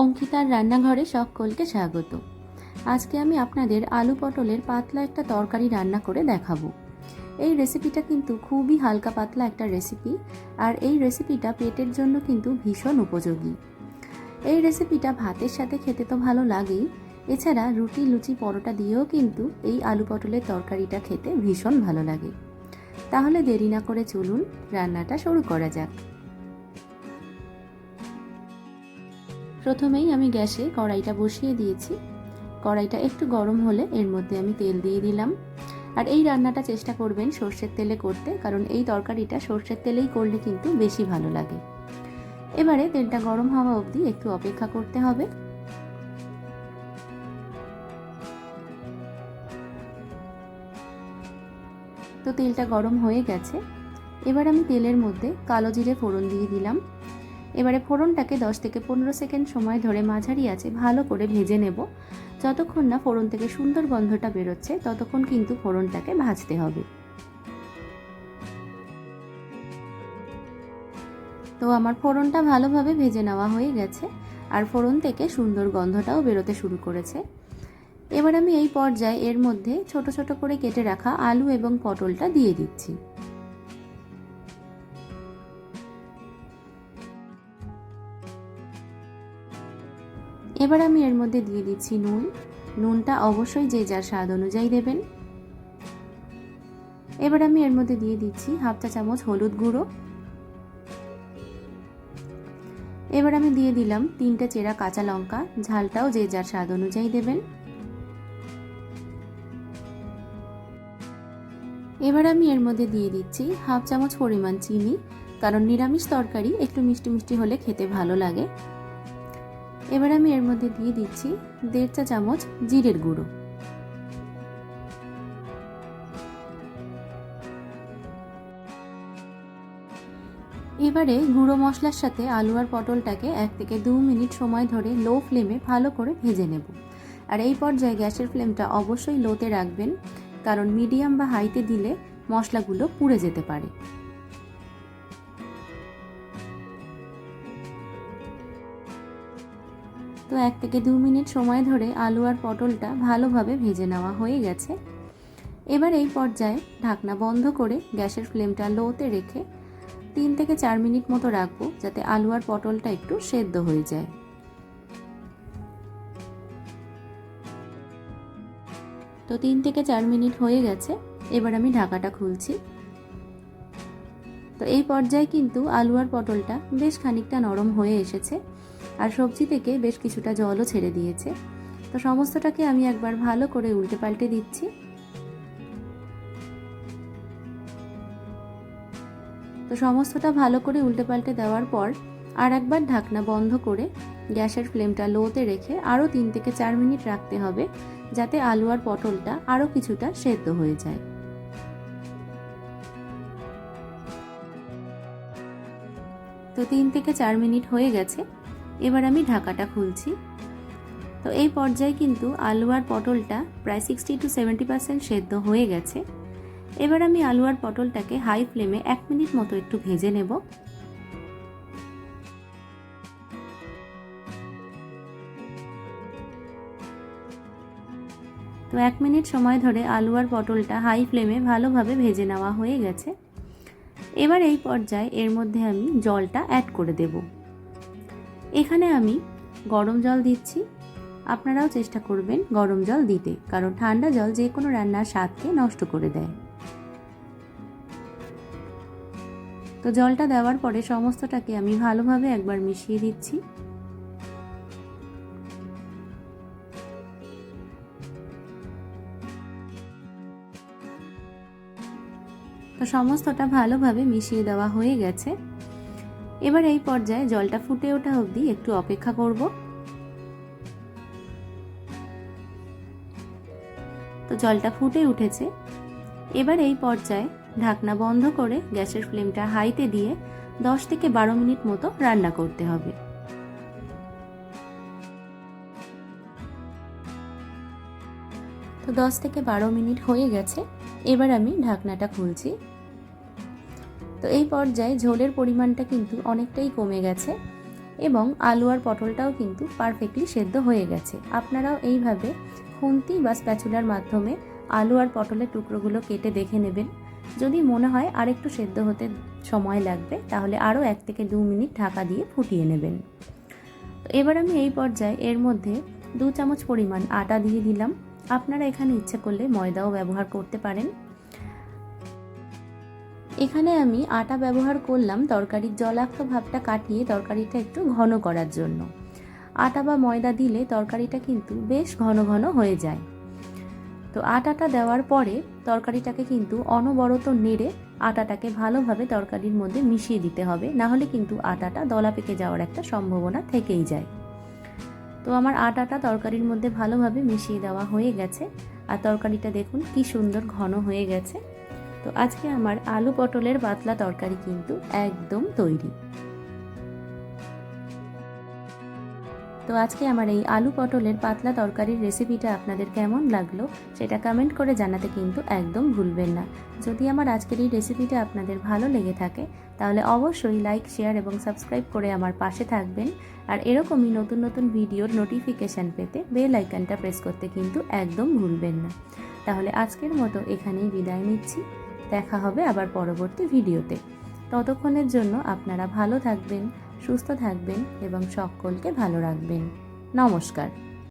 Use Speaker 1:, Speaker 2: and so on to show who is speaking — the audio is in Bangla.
Speaker 1: অঙ্কিতার রান্নাঘরে সকলকে স্বাগত। আজকে আমি আপনাদের আলু পটলের পাতলা একটা তরকারি রান্না করে দেখাবো। এই রেসিপিটা কিন্তু খুবই হালকা পাতলা একটা রেসিপি আর এই রেসিপিটা পেটের জন্য কিন্তু ভীষণ উপযোগী। এই রেসিপিটা ভাতের সাথে খেতে তো ভালো লাগেই, এছাড়া রুটি, লুচি, পরোটা দিয়েও কিন্তু এই আলু পটলের তরকারিটা খেতে ভীষণ ভালো লাগে। তাহলে দেরি না করে চলুন, রান্নাটা শুরু করা যাক। প্রথমেই আমি গ্যাসে কড়াইটা বসিয়ে দিয়েছি। কড়াইটা একটু গরম হলে এর মধ্যে আমি তেল দিয়ে দিলাম। আর এই রান্নাটা চেষ্টা করবেন সর্ষের তেলে করতে, কারণ এই তরকারিটা সর্ষের তেলেই করলে কিন্তু বেশি ভালো লাগে। এবারে তেলটা গরম হওয়া অবধি একটু অপেক্ষা করতে হবে। তো তেলটা গরম হয়ে গেছে। এবার আমি তেলের মধ্যে কালো জিরে ফোড়ন দিয়ে দিলাম। এবারে ফোড়নটাকে 10 থেকে পনেরো সেকেন্ড সময় ধরে মাঝারি আছে, ভালো করে ভেজে নেব। যতক্ষণ না ফোড়ন থেকে সুন্দর গন্ধটা বেরোচ্ছে, ততক্ষণ কিন্তু ফোড়নটাকে ভাজতে হবে। তো আমার ফোড়নটা ভালোভাবে ভেজে নেওয়া হয়ে গেছে, আর ফোড়ন থেকে সুন্দর গন্ধটাও বেরোতে শুরু করেছে। এবার আমি এই পর্যায়ে এর মধ্যে ছোট ছোট করে কেটে রাখা আলু এবং পটলটা দিয়ে দিচ্ছি। এবার আমি এর মধ্যে দিয়ে দিচ্ছি নুন। নুনটা অবশ্যই যে যার স্বাদ অনুযায়ী দেবেন। এবার আমি এর মধ্যে দিয়ে দিচ্ছি হাফ চা চামচ হলুদ গুঁড়ো। এবার আমি দিয়ে দিলাম তিনটে চেরা কাঁচা লঙ্কা। ঝালটাও যে যার স্বাদ অনুযায়ী দেবেন। এবার আমি এর মধ্যে দিয়ে দিচ্ছি হাফ চামচ পরিমাণ চিনি, কারণ নিরামিষ তরকারি একটু মিষ্টি মিষ্টি হলে খেতে ভালো লাগে। এবার আমি এর মধ্যে দিয়ে দিচ্ছি দেড় চা চামচ জিরের গুঁড়ো। এবারে গুঁড়ো মশলার সাথে আলু আর পটলটাকে এক থেকে দু মিনিট সময় ধরে লো ফ্লেমে ভালো করে ভেজে নেব। আর এই পর্যায়ে গ্যাসের ফ্লেমটা অবশ্যই লোতে রাখবেন, কারণ মিডিয়াম বা হাইতে দিলে মশলাগুলো পুড়ে যেতে পারে। তো এক থেকে দু মিনিট সময় ধরে আলু আর পটলটা ভালোভাবে ভেজে নেওয়া হয়ে গেছে। এবার এই পর্যায়ে ঢাকনা বন্ধ করে গ্যাসের ফ্লেমটা লোতে রেখে তিন থেকে চার মিনিট মতো রাখব যাতে আলু আর পটলটা একটু সেদ্ধ হয়ে যায়। তো তিন থেকে চার মিনিট হয়ে গেছে, এবার আমি ঢাকাটা খুলছি। তো এই পর্যায়ে কিন্তু আলু আর পটলটা বেশ খানিকটা নরম হয়ে এসেছে। আর সবজি থেকে বেশ কিছুটা জলও ছেড়ে দিয়েছে। তো সমস্তটাকে আমি একবার ভালো করে উল্টে পাল্টে দিচ্ছি। তো সমস্তটা ভালো করে উল্টে পাল্টে দেওয়ার পর আর একবার ঢাকনা বন্ধ করে গ্যাসের ফ্লেমটা লোতে রেখে আরও তিন থেকে চার মিনিট রাখতে হবে, যাতে আলু আর পটলটা আরও কিছুটা সেদ্ধ হয়ে যায়। তো তিন থেকে চার মিনিট হয়ে গেছে। এবার আমি ঢাকাটা খুলছি। তো এই পর্যায়ে কিন্তু আলু আর পটলটা প্রায় সিক্সটি টু সেভেন্টি পার্সেন্ট সেদ্ধ হয়ে গেছে। এবার আমি আলু আর পটলটাকে হাই ফ্লেমে এক মিনিট মতো একটু ভেজে নেব। তো এক মিনিট সময় ধরে আলু আর পটলটা হাই ফ্লেমে ভালোভাবে ভেজে নেওয়া হয়ে গেছে। এবার এই পর্যায়ে এর মধ্যে আমি জলটা অ্যাড করে দেব। এখানে আমি গরম জল দিচ্ছি। আপনারাও চেষ্টা করবেন গরম জল দিতে, কারণ ঠান্ডা জল যে কোনো রান্নার স্বাদকে নষ্ট করে দেয়। তো জলটা দেওয়ার পরে সমস্তটাকে আমি ভালোভাবে একবার মিশিয়ে দিচ্ছি। তো সমস্তটা ভালোভাবে মিশিয়ে দেওয়া হয়ে গেছে। এবার এই পর্যায়ে জলটা ফুটে ওঠা অবধি একটু অপেক্ষা করব। তো জলটা ফুটে উঠেছে। এবার এই পর্যায়ে ঢাকনা বন্ধ করে গ্যাসের ফ্লেমটা হাইতে দিয়ে দশ থেকে বারো মিনিট মতো রান্না করতে হবে। তো দশ থেকে বারো মিনিট হয়ে গেছে। এবার আমি ঢাকনাটা খুলছি। তো এই পর্যায়ে ঝোলের পরিমাণটা কিন্তু অনেকটাই কমে গেছে এবং আলু আর পটলটাও কিন্তু পারফেক্টলি সেদ্ধ হয়ে গেছে। আপনারাও এইভাবে খুন্তি বা স্প্যাচুলার মাধ্যমে আলু আর পটলের টুকরোগুলো কেটে দেখে নেবেন। যদি মনে হয় আর একটু সেদ্ধ হতে সময় লাগবে, তাহলে আরও এক থেকে দু মিনিট ঢাকা দিয়ে ফুটিয়ে নেবেন। তো এবার আমি এই পর্যায়ে এর মধ্যে দু চামচ পরিমাণ আটা দিয়ে দিলাম। আপনারা এখানে ইচ্ছে করলে ময়দাও ব্যবহার করতে পারেন। এখানে আমি আটা ব্যবহার করলাম তরকারির জলাক্ত ভাবটা কাটিয়ে তরকারিটা একটু ঘন করার জন্য। আটা বা ময়দা দিলে তরকারিটা কিন্তু বেশ ঘন ঘন হয়ে যায়। তো আটাটা দেওয়ার পরে তরকারিটাকে কিন্তু অনবরত নেড়ে আটাটাকে ভালোভাবে তরকারির মধ্যে মিশিয়ে দিতে হবে। না হলে কিন্তু আটাটা দলা পেকে যাওয়ার একটা সম্ভাবনা থেকেই যায়। তো আমার আটাটা তরকারির মধ্যে ভালোভাবে মিশিয়ে দেওয়া হয়ে গেছে। আর তরকারিটা দেখুন কি সুন্দর ঘন হয়ে গেছে। তো আজকে আমার আলু পটলের পাতলা তরকারি কিন্তু একদম তৈরি। তো আজকে আমার এই আলু পটলের পাতলা তরকারির রেসিপিটা আপনাদের কেমন লাগল সেটা কমেন্ট করে জানাতে কিন্তু একদম ভুলবেন না। যদি আমার আজকের এই রেসিপিটা আপনাদের ভালো লেগে থাকে, তাহলে অবশ্যই লাইক শেয়ার এবং সাবস্ক্রাইব করে আমার পাশে থাকবেন। আর এরকমই নতুন নতুন ভিডিওর নোটিফিকেশান পেতে বেল আইকনটা প্রেস করতে কিন্তু একদম ভুলবেন না। তাহলে আজকের মতো এখানেই বিদায় নিচ্ছি। দেখা হবে আবার পরবর্তী ভিডিওতে। ততক্ষণের জন্য আপনারা ভালো থাকবেন, সুস্থ থাকবেন এবং সকলকে ভালো রাখবেন। নমস্কার।